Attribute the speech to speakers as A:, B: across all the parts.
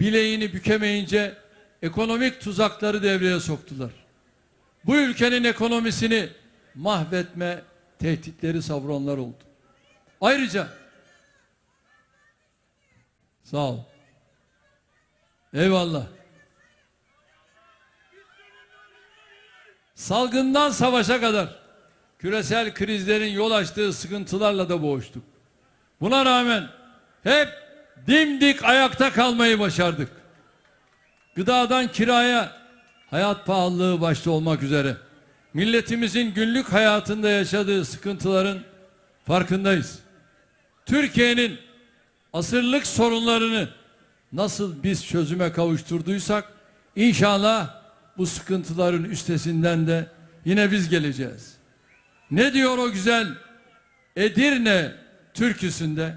A: bileğini bükemeyince ekonomik tuzakları devreye soktular. Bu ülkenin ekonomisini mahvetme tehditleri savuranlar oldu. Ayrıca sağ ol. Eyvallah. Salgından savaşa kadar küresel krizlerin yol açtığı sıkıntılarla da boğuştuk. Buna rağmen hep dimdik ayakta kalmayı başardık. Gıdadan kiraya, hayat pahalılığı başta olmak üzere milletimizin günlük hayatında yaşadığı sıkıntıların farkındayız. Türkiye'nin asırlık sorunlarını nasıl biz çözüme kavuşturduysak inşallah bu sıkıntıların üstesinden de yine biz geleceğiz. Ne diyor o güzel Edirne türküsünde?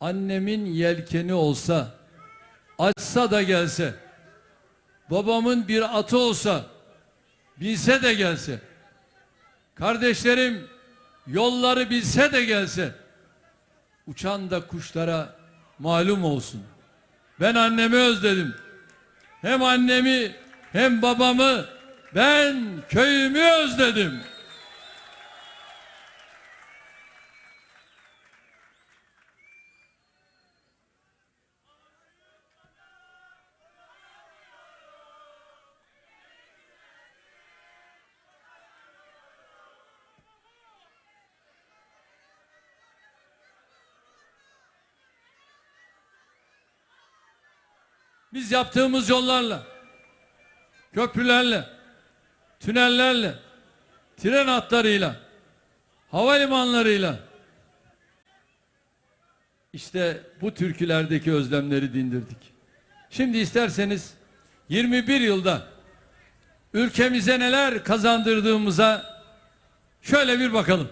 A: Annemin yelkeni olsa, açsa da gelse, babamın bir atı olsa, bilse de gelse, kardeşlerim yolları bilse de gelse, uçan da kuşlara malum olsun. Ben annemi özledim. Hem annemi hem babamı ben köyümü özledim. Biz yaptığımız yollarla, köprülerle, tünellerle, tren hatlarıyla, havalimanlarıyla işte bu türkülerdeki özlemleri dindirdik. Şimdi isterseniz 21 yılda ülkemize neler kazandırdığımıza şöyle bir bakalım.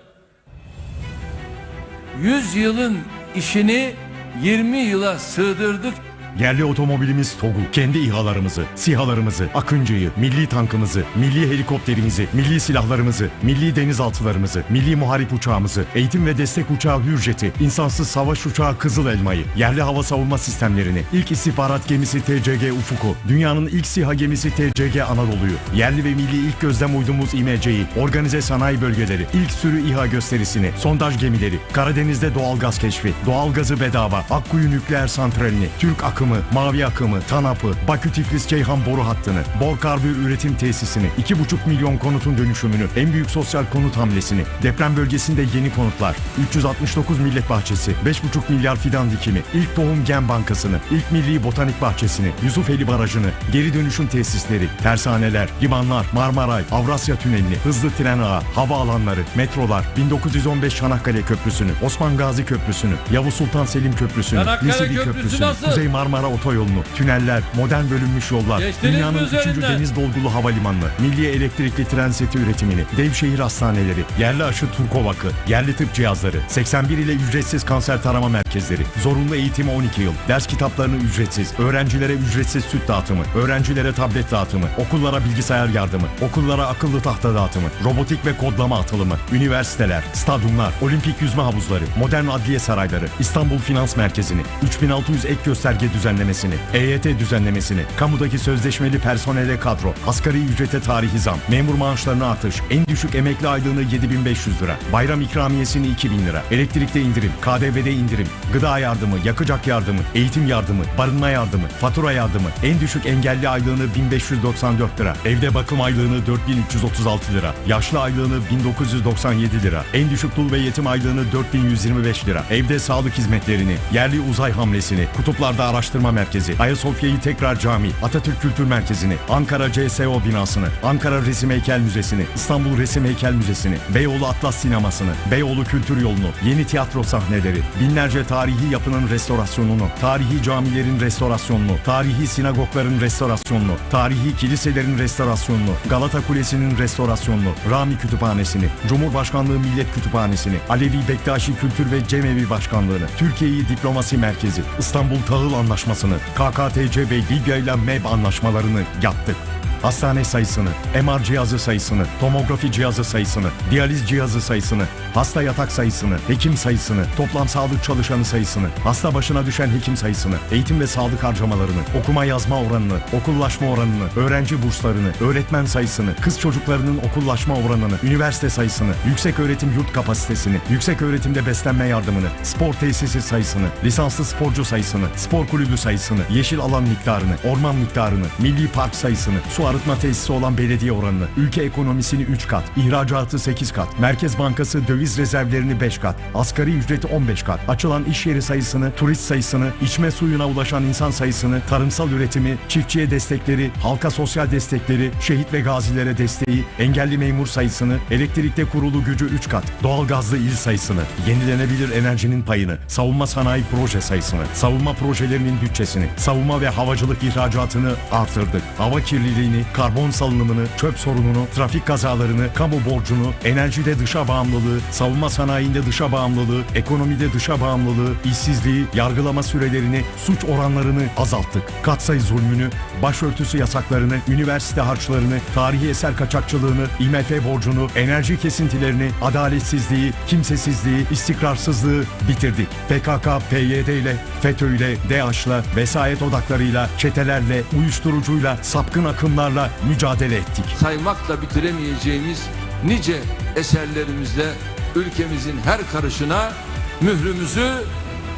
A: 100 yılın işini 20 yıla sığdırdık
B: Yerli otomobilimiz TOG'u, kendi İHA'larımızı, SİHA'larımızı, Akıncı'yı, milli tankımızı, milli helikopterimizi, milli silahlarımızı, milli denizaltılarımızı, milli muharip uçağımızı, eğitim ve destek uçağı Hürjet'i, insansız savaş uçağı Kızıl Elma'yı, yerli hava savunma sistemlerini, ilk istihbarat gemisi TCG Ufuk'u, dünyanın ilk SİHA gemisi TCG Anadolu'yu, yerli ve milli ilk gözlem uydumuz İMC'yi, organize sanayi bölgeleri, ilk sürü İHA gösterisini, sondaj gemileri, Karadeniz'de doğalgaz keşfi, doğalgazı bedava, Akkuyu nükleer santralini, Türk akımı, mavi akımı, TANAP'ı, Bakü Tiflis Ceyhan boru hattını, Bor Karbür üretim tesisini, 2,5 milyon konutun dönüşümünü, en büyük sosyal konut hamlesini, deprem bölgesinde yeni konutlar, 369 millet bahçesi, 5,5 milyar fidan dikimi, ilk tohum gen bankasını, ilk milli botanik bahçesini, Yusufeli Barajı'nı, geri dönüşüm tesisleri, tersaneler, limanlar, Marmaray, Avrasya Tüneli'ni, hızlı tren ağı, havaalanları, metrolar, 1915 Çanakkale Köprüsü'nü, Osman Gazi Köprüsü'nü, Yavuz Sultan Selim Köprüsü'nü,
A: Köprüsü
B: Köprüsü'nü? Kuzey Marmara Otoyolu'nu, tüneller, modern bölünmüş yollar,
A: Geçtiniz
B: dünyanın 3.
A: üzerinden?
B: deniz dolgulu havalimanını, milli elektrikli tren seti üretimini, dev şehir hastaneleri, yerli aşı Turkovak'ı, yerli tıp cihazları, 81 ile ücretsiz kanser tarama merkezleri, zorunlu eğitimi 12 yıl, ders kitaplarını ücretsiz, öğrencilere ücretsiz süt dağıtımı, öğrencilere tablet dağıtımı, okullara bilgisayar yardımı, okullara akıllı tahta dağıtımı, robotik ve kodlama atılımı, üniversiteler, stadyumlar, olimpik yüzme havuzları, modern adliye sarayları, İstanbul Finans Merkezi'ni, 3600 ek gösterge düzenlemesini, EYT düzenlemesini, kamudaki sözleşmeli personele kadro, asgari ücrete tarihi zam, memur maaşlarına artış, en düşük emekli aylığını 7500 lira, bayram ikramiyesini 2000 lira, elektrikte indirim, KDV'de indirim, gıda yardımı, yakacak yardımı, eğitim yardımı, barınma yardımı, fatura yardımı, en düşük engelli aylığını 1594 lira, evde bakım aylığını 4336 lira, yaşlı aylığını 1997 lira, en düşük dul ve yetim aylığını 4125 lira, evde sağlık hizmetlerini, yerli uzay hamlesini, kutuplarda araştırma merkezi, Ayasofya'yı tekrar cami, Atatürk Kültür Merkezi'ni, Ankara CSO binasını, Ankara Resim Heykel Müzesi'ni, İstanbul Resim Heykel Müzesi'ni, Beyoğlu Atlas Sineması'nı, Beyoğlu Kültür Yolu'nu, yeni tiyatro sahneleri, binlerce tarihi yapının restorasyonunu, tarihi camilerin restorasyonunu, tarihi sinagogların restorasyonunu, tarihi kiliselerin restorasyonunu, Galata Kulesi'nin restorasyonunu, Rami Kütüphanesi'ni, Cumhurbaşkanlığı Millet Kütüphanesi'ni, Alevi Bektaşi Kültür ve Cemevi Başkanlığı'nı, Türkiye'yi Diplomasi Merkezi, İstanbul Tahıl Anlaşması'nı, KKTC ve Libya ile MEB anlaşmalarını yaptık. Hastane sayısını, MR cihazı sayısını, tomografi cihazı sayısını, diyaliz cihazı sayısını, hasta yatak sayısını, hekim sayısını, toplam sağlık çalışanı sayısını, hasta başına düşen hekim sayısını, eğitim ve sağlık harcamalarını, okuma yazma oranını, okullaşma oranını, öğrenci burslarını, öğretmen sayısını, kız çocuklarının okullaşma oranını, üniversite sayısını, yüksek öğretim yurt kapasitesini, yüksek öğretimde beslenme yardımını, spor tesisi sayısını, lisanslı sporcu sayısını, spor kulübü sayısını, yeşil alan miktarını, orman miktarını, milli park sayısını, su arıtma tesisi olan belediye oranını, ülke ekonomisini 3 kat, ihracatı 8 kat, Merkez Bankası döviz rezervlerini 5 kat, asgari ücreti 15 kat, açılan iş yeri sayısını, turist sayısını, içme suyuna ulaşan insan sayısını, tarımsal üretimi, çiftçiye destekleri, halka sosyal destekleri, şehit ve gazilere desteği, engelli memur sayısını, elektrikte kurulu gücü 3 kat, doğalgazlı il sayısını, yenilenebilir enerjinin payını, savunma sanayi proje sayısını, savunma projelerinin bütçesini, savunma ve havacılık ihracatını artırdık. Hava kirliliğini, karbon salınımını, çöp sorununu, trafik kazalarını, kamu borcunu, enerjide dışa bağımlılığı, savunma sanayinde dışa bağımlılığı, ekonomide dışa bağımlılığı, işsizliği, yargılama sürelerini, suç oranlarını azalttık. Katsayı zulmünü, başörtüsü yasaklarını, üniversite harçlarını, tarihi eser kaçakçılığını, IMF borcunu, enerji kesintilerini, adaletsizliği, kimsesizliği, istikrarsızlığı bitirdik. PKK, PYD ile, FETÖ ile, DAEŞ'la, vesayet odaklarıyla, çetelerle, uyuşturucuyla, sapkın akımlarla mücadele ettik.
A: saymakla bitiremeyeceğimiz nice eserlerimizle ülkemizin her karışına mührümüzü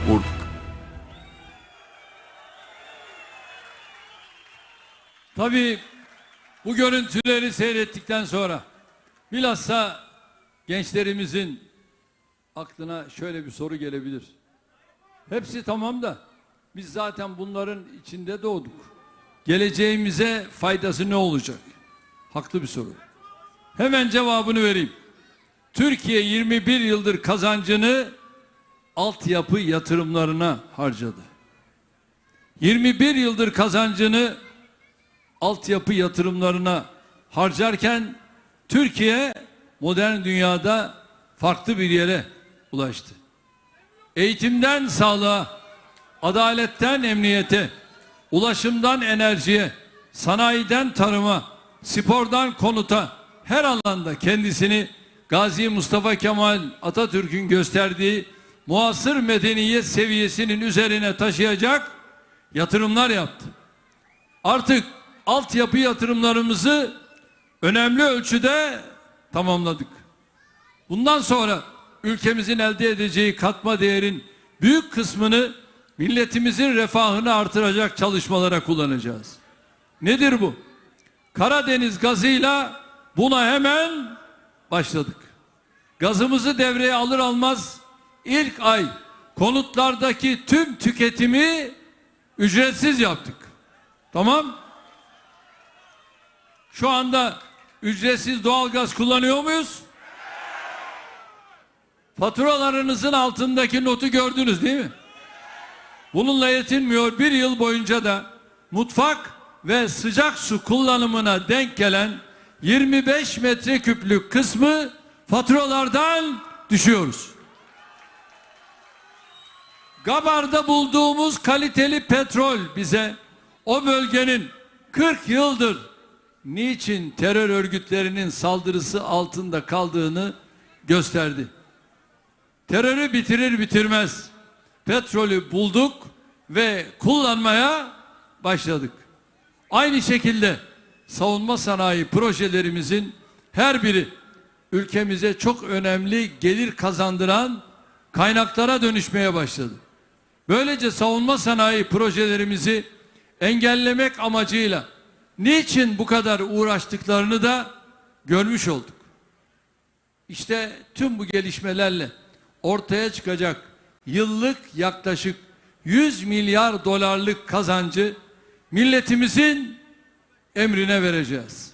A: vurduk. Tabii bu görüntüleri seyrettikten sonra bilhassa gençlerimizin aklına şöyle bir soru gelebilir. Hepsi tamam da biz zaten bunların içinde doğduk. Geleceğimize faydası ne olacak? Haklı bir soru. Hemen cevabını vereyim. Türkiye 21 yıldır kazancını altyapı yatırımlarına harcadı. 21 yıldır kazancını altyapı yatırımlarına harcarken Türkiye modern dünyada farklı bir yere ulaştı. Eğitimden sağlığa, adaletten emniyete, ulaşımdan enerjiye, sanayiden tarıma, spordan konuta her alanda kendisini Gazi Mustafa Kemal Atatürk'ün gösterdiği muasır medeniyet seviyesinin üzerine taşıyacak yatırımlar yaptı. Artık altyapı yatırımlarımızı önemli ölçüde tamamladık. Bundan sonra ülkemizin elde edeceği katma değerin büyük kısmını milletimizin refahını artıracak çalışmalara kullanacağız. Nedir bu? Karadeniz gazıyla buna hemen başladık. Gazımızı devreye alır almaz ilk ay konutlardaki tüm tüketimi ücretsiz yaptık. Tamam? Şu anda ücretsiz doğalgaz kullanıyor muyuz? Faturalarınızın altındaki notu gördünüz değil mi? Bununla yetinmiyor. Bir yıl boyunca da mutfak ve sıcak su kullanımına denk gelen 25 metreküplük kısmı faturalardan düşüyoruz. Gabar'da bulduğumuz kaliteli petrol bize o bölgenin 40 yıldır niçin terör örgütlerinin saldırısı altında kaldığını gösterdi. Terörü bitirir bitirmez petrolü bulduk ve kullanmaya başladık. Aynı şekilde savunma sanayi projelerimizin her biri ülkemize çok önemli gelir kazandıran kaynaklara dönüşmeye başladı. Böylece savunma sanayi projelerimizi engellemek amacıyla niçin bu kadar uğraştıklarını da görmüş olduk. İşte tüm bu gelişmelerle ortaya çıkacak yıllık yaklaşık 100 milyar dolarlık kazancı milletimizin emrine vereceğiz.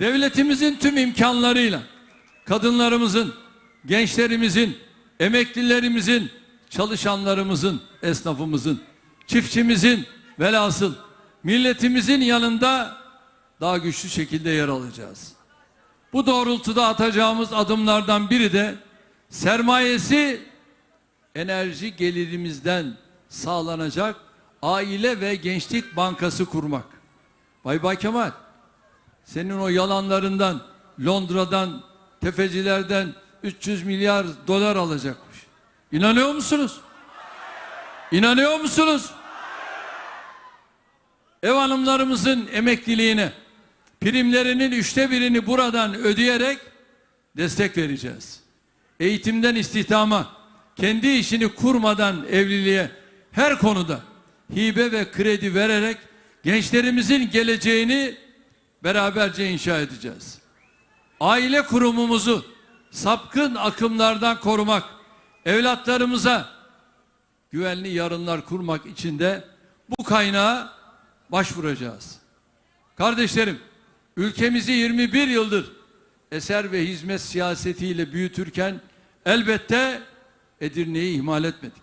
A: Devletimizin tüm imkanlarıyla kadınlarımızın, gençlerimizin, emeklilerimizin, çalışanlarımızın, esnafımızın, çiftçimizin velhasıl milletimizin yanında daha güçlü şekilde yer alacağız. Bu doğrultuda atacağımız adımlardan biri de sermayesi enerji gelirimizden sağlanacak aile ve gençlik bankası kurmak. Bay Bay Kemal, senin o yalanlarından, Londra'dan, tefecilerden 300 milyar dolar alacakmış. İnanıyor musunuz? İnanıyor musunuz? Ev hanımlarımızın emekliliğine primlerinin üçte birini buradan ödeyerek destek vereceğiz. Eğitimden istihdama, kendi işini kurmadan evliliğe her konuda hibe ve kredi vererek gençlerimizin geleceğini beraberce inşa edeceğiz. Aile kurumumuzu sapkın akımlardan korumak, evlatlarımıza güvenli yarınlar kurmak için de bu kaynağa başvuracağız. Kardeşlerim, ülkemizi 21 yıldır eser ve hizmet siyasetiyle büyütürken elbette Edirne'yi ihmal etmedik.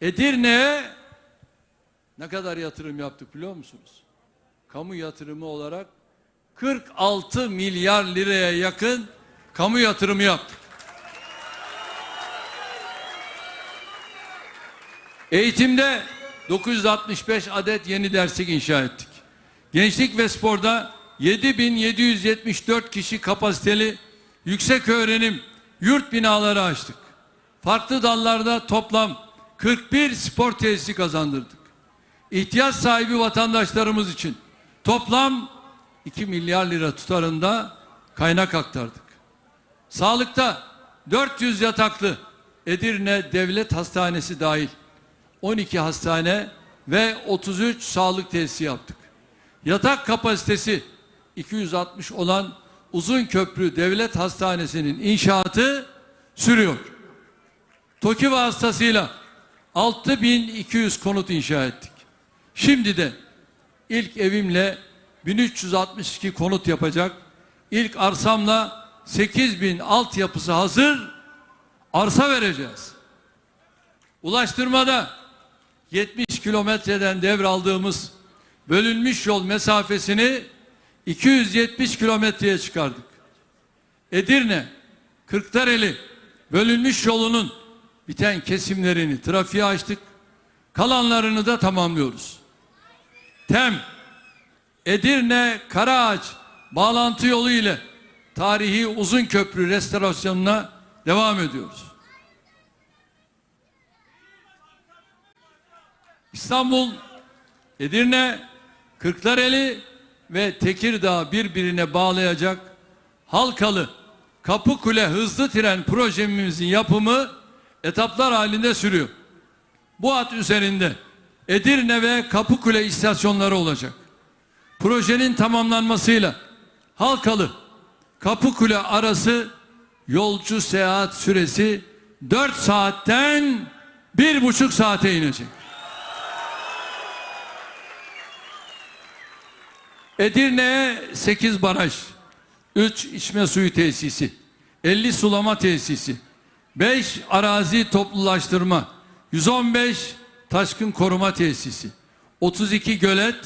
A: Edirne'ye ne kadar yatırım yaptık biliyor musunuz? Kamu yatırımı olarak 46 milyar liraya yakın kamu yatırımı yaptık. Eğitimde 965 adet yeni derslik inşa ettik. Gençlik ve sporda 7774 kişi kapasiteli yüksek öğrenim yurt binaları açtık. Farklı dallarda toplam 41 spor tesisi kazandırdık. İhtiyaç sahibi vatandaşlarımız için toplam 2 milyar lira tutarında kaynak aktardık. Sağlıkta 400 yataklı Edirne Devlet Hastanesi dahil 12 hastane ve 33 sağlık tesisi yaptık. Yatak kapasitesi 260 olan Uzunköprü Devlet Hastanesi'nin inşaatı sürüyor. TOKİ vasıtasıyla 6200 konut inşa ettik. Şimdi de ilk evimle 1362 konut yapacak. İlk arsamla 8000 altyapısı hazır arsa vereceğiz. Ulaştırmada 70 kilometreden devraldığımız bölünmüş yol mesafesini 270 kilometreye çıkardık. Edirne, Kırklareli bölünmüş yolunun biten kesimlerini trafiğe açtık. Kalanlarını da tamamlıyoruz. Tem, Edirne, Karaağaç bağlantı yolu ile tarihi uzun köprü restorasyonuna devam ediyoruz. İstanbul, Edirne, Kırklareli ve Tekirdağ birbirine bağlayacak Halkalı Kapıkule hızlı tren projemizin yapımı etaplar halinde sürüyor. Bu hat üzerinde Edirne ve Kapıkule istasyonları olacak. Projenin tamamlanmasıyla Halkalı Kapıkule arası yolcu seyahat süresi 4 saatten bir buçuk saate inecek. Edirne'ye 8 baraj, 3 içme suyu tesisi, 50 sulama tesisi, 5 arazi toplulaştırma, 115 taşkın koruma tesisi, 32 gölet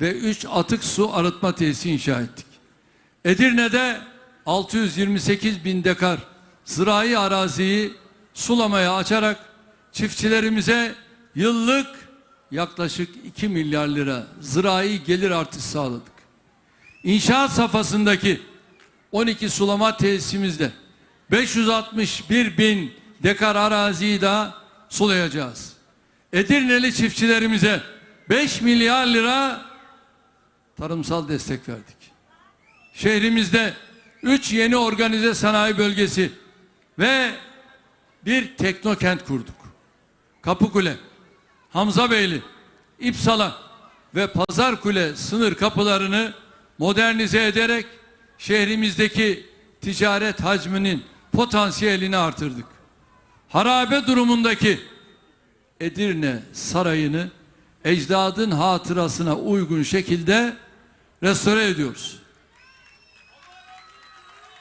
A: ve 3 atık su arıtma tesisi inşa ettik. Edirne'de 628 bin dekar zirai araziyi sulamaya açarak çiftçilerimize yıllık yaklaşık 2 milyar lira zirai gelir artışı sağladık. İnşaat safhasındaki 12 sulama tesisimizde 561 bin dekar araziyi daha sulayacağız. Edirneli çiftçilerimize 5 milyar lira tarımsal destek verdik. Şehrimizde 3 yeni organize sanayi bölgesi ve bir teknokent kurduk. Kapıkule, Hamzabeyli, İpsala ve Pazarkule sınır kapılarını modernize ederek şehrimizdeki ticaret hacminin potansiyelini artırdık. Harabe durumundaki Edirne Sarayı'nı ecdadın hatırasına uygun şekilde restore ediyoruz.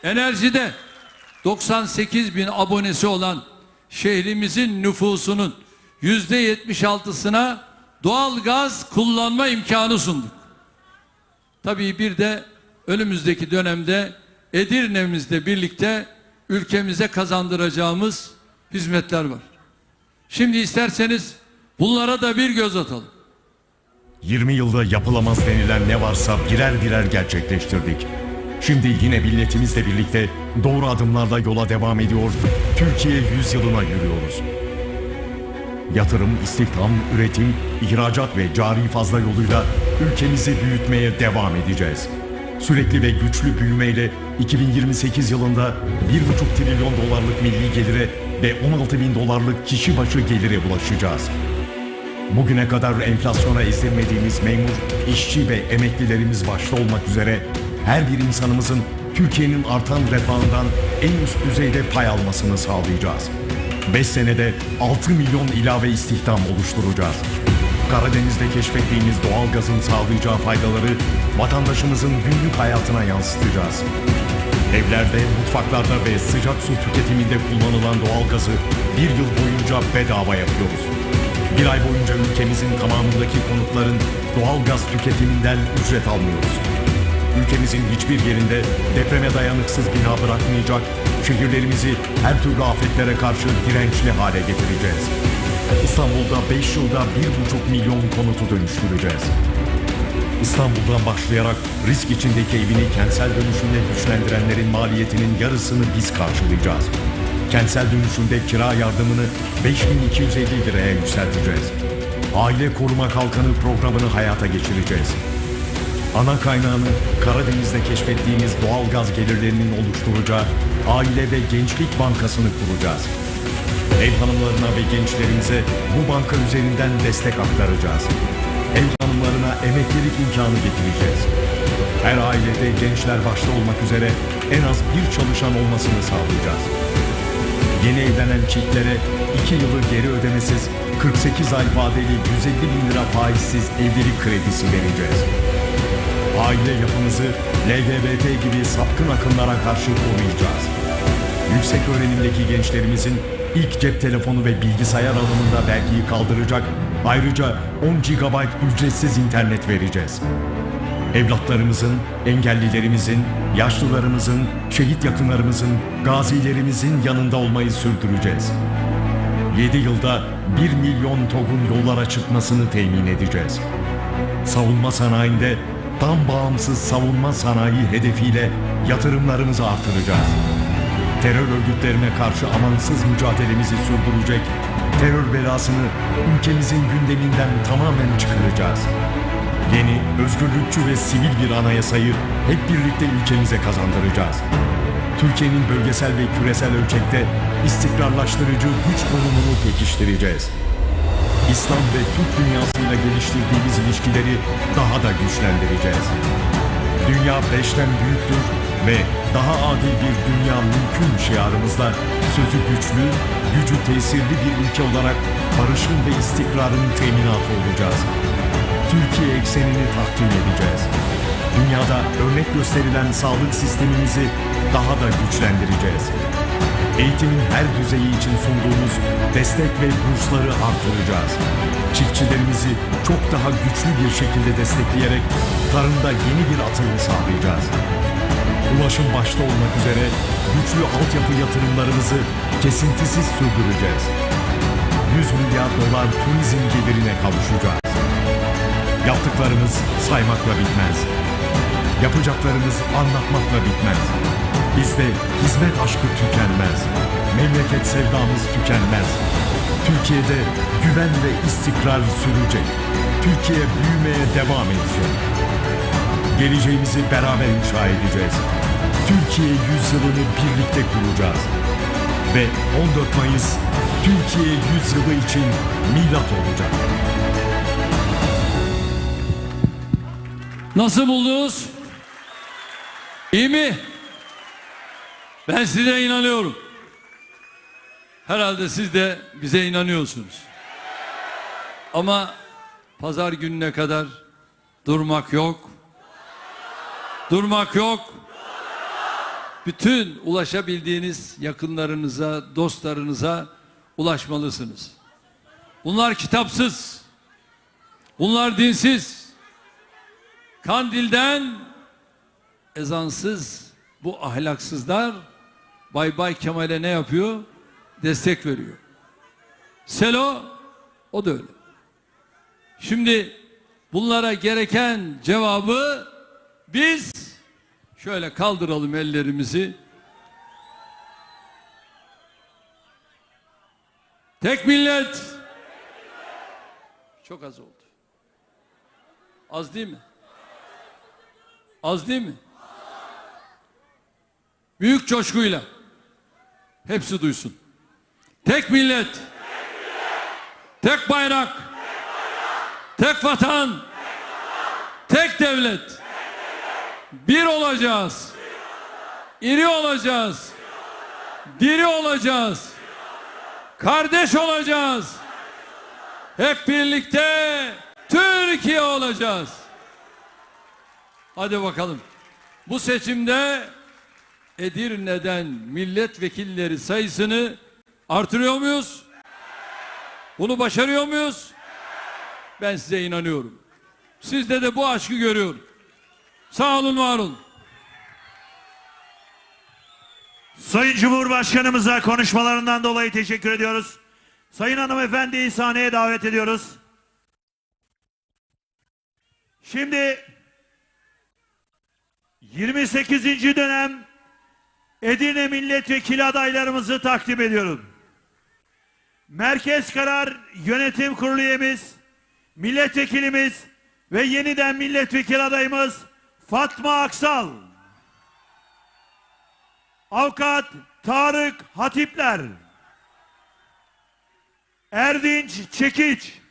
A: Enerjide 98 bin abonesi olan şehrimizin nüfusunun yüzde 76'sına doğal gaz kullanma imkanı sunduk. Tabii bir de önümüzdeki dönemde Edirne'mizle birlikte ülkemize kazandıracağımız hizmetler var. Şimdi isterseniz Bunlara da bir göz atalım.
B: 20 yılda yapılamaz denilen ne varsa birer birer gerçekleştirdik. Şimdi yine milletimizle birlikte doğru adımlarla yola devam ediyor, Türkiye yüzyılına yürüyoruz. Yatırım, istihdam, üretim, ihracat ve cari fazla yoluyla ülkemizi büyütmeye devam edeceğiz. Sürekli ve güçlü büyümeyle 2028 yılında 1,5 trilyon dolarlık milli gelire ve 16 bin dolarlık kişi başı gelire ulaşacağız. Bugüne kadar enflasyona ezdirmediğimiz memur, işçi ve emeklilerimiz başta olmak üzere her bir insanımızın Türkiye'nin artan refahından en üst düzeyde pay almasını sağlayacağız. 5 senede 6 milyon ilave istihdam oluşturacağız. Karadeniz'de keşfettiğimiz doğal gazın sağlayacağı faydaları vatandaşımızın günlük hayatına yansıtacağız. Evlerde, mutfaklarda ve sıcak su tüketiminde kullanılan doğal gazı bir yıl boyunca bedava yapıyoruz. Bir ay boyunca ülkemizin tamamındaki konutların doğal gaz tüketiminden ücret almıyoruz. Ülkemizin hiçbir yerinde depreme dayanıksız bina bırakmayacak, şehirlerimizi her türlü afetlere karşı dirençli hale getireceğiz. İstanbul'da 5 yılda 1,5 milyon konutu dönüştüreceğiz. İstanbul'dan başlayarak risk içindeki evini kentsel dönüşümle güçlendirenlerin maliyetinin yarısını biz karşılayacağız. Kentsel dönüşümde kira yardımını 5250 liraya yükselteceğiz. Aile Koruma Kalkanı programını hayata geçireceğiz. Ana kaynağını Karadeniz'de keşfettiğimiz doğal gaz gelirlerinin oluşturacağı Aile ve Gençlik Bankası'nı kuracağız. Ev hanımlarına ve gençlerimize bu banka üzerinden destek aktaracağız. Ev hanımlarına emeklilik imkanı getireceğiz. Her ailede gençler başta olmak üzere en az bir çalışan olmasını sağlayacağız. Yeni evlenen çiftlere 2 yılı geri ödemesiz 48 ay vadeli 150 bin lira faizsiz evlilik kredisi vereceğiz. Aile yapımızı LGBT gibi sapkın akımlara karşı koruyacağız. Yüksek öğrenimdeki gençlerimizin ilk cep telefonu ve bilgisayar alımında vergiyi kaldıracak, ayrıca 10 GB ücretsiz internet vereceğiz. Evlatlarımızın, engellilerimizin, yaşlılarımızın, şehit yakınlarımızın, gazilerimizin yanında olmayı sürdüreceğiz. 7 yılda 1 milyon TOG'un yollara çıkmasını temin edeceğiz. Savunma sanayinde tam bağımsız savunma sanayi hedefiyle yatırımlarımızı artıracağız. Terör örgütlerine karşı amansız mücadelemizi sürdürecek, terör belasını ülkemizin gündeminden tamamen çıkaracağız. Yeni, özgürlükçü ve sivil bir anayasayı hep birlikte ülkemize kazandıracağız. Türkiye'nin bölgesel ve küresel ölçekte istikrarlaştırıcı güç konumunu pekiştireceğiz. İslam ve Türk dünyasıyla geliştirdiğimiz ilişkileri daha da güçlendireceğiz. Dünya beşten büyüktür ve daha adil bir dünya mümkün şiarımızla sözü güçlü, gücü tesirli bir ülke olarak barışın ve istikrarın teminatı olacağız. Türkiye eksenini takdim edeceğiz. Dünyada örnek gösterilen sağlık sistemimizi daha da güçlendireceğiz. Eğitimin her düzeyi için sunduğumuz destek ve bursları artıracağız. Çiftçilerimizi çok daha güçlü bir şekilde destekleyerek tarımda yeni bir atılım sağlayacağız. Ulaşım başta olmak üzere güçlü altyapı yatırımlarımızı kesintisiz sürdüreceğiz. 100 milyar dolar turizm gelirine kavuşacağız. Yaptıklarımız saymakla bitmez. Yapacaklarımız anlatmakla bitmez. Bizde hizmet aşkı tükenmez. Memleket sevdamız tükenmez. Türkiye'de güven ve istikrar sürecek. Türkiye büyümeye devam edecek. Geleceğimizi beraber inşa edeceğiz. Türkiye yüzyılını birlikte kuracağız. Ve 14 Mayıs Türkiye yüzyılı için milat olacak.
A: Nasıl buldunuz? İyi mi? Ben size inanıyorum. Herhalde siz de bize inanıyorsunuz. Ama pazar gününe kadar durmak yok. Durmak yok. Bütün ulaşabildiğiniz yakınlarınıza, dostlarınıza ulaşmalısınız. Bunlar kitapsız. Bunlar dinsiz. Kandil'den ezansız bu ahlaksızlar Bay Bay Kemal'e ne yapıyor? Destek veriyor. Selo o da öyle. Şimdi bunlara gereken cevabı biz şöyle kaldıralım ellerimizi. Tek millet. Çok az oldu. Az değil mi? Az değil mi? Büyük coşkuyla. Hepsi duysun. Tek millet. Tek bayrak. Tek vatan. Tek devlet. Bir olacağız. İri olacağız. Diri olacağız. Kardeş olacağız. Hep birlikte Türkiye olacağız. Hadi bakalım. Bu seçimde Edirne'den milletvekilleri sayısını artırıyor muyuz? Bunu başarıyor muyuz? Ben size inanıyorum. Sizde de bu aşkı görüyorum. Sağ olun, var olun.
C: Sayın Cumhurbaşkanımıza konuşmalarından dolayı teşekkür ediyoruz. Sayın hanımefendiyi sahneye davet ediyoruz. Şimdi 28. dönem Edirne Milletvekili adaylarımızı takdim ediyorum. Merkez Karar Yönetim Kurulu üyemiz, milletvekilimiz ve yeniden milletvekili adayımız Fatma Aksal. Avukat Tarık Hatipler. Erdinç Çekiç.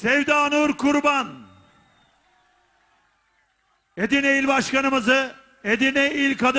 C: Sevda Nur Kurban. Edirne İl Başkanımızı Edirne İl Kadın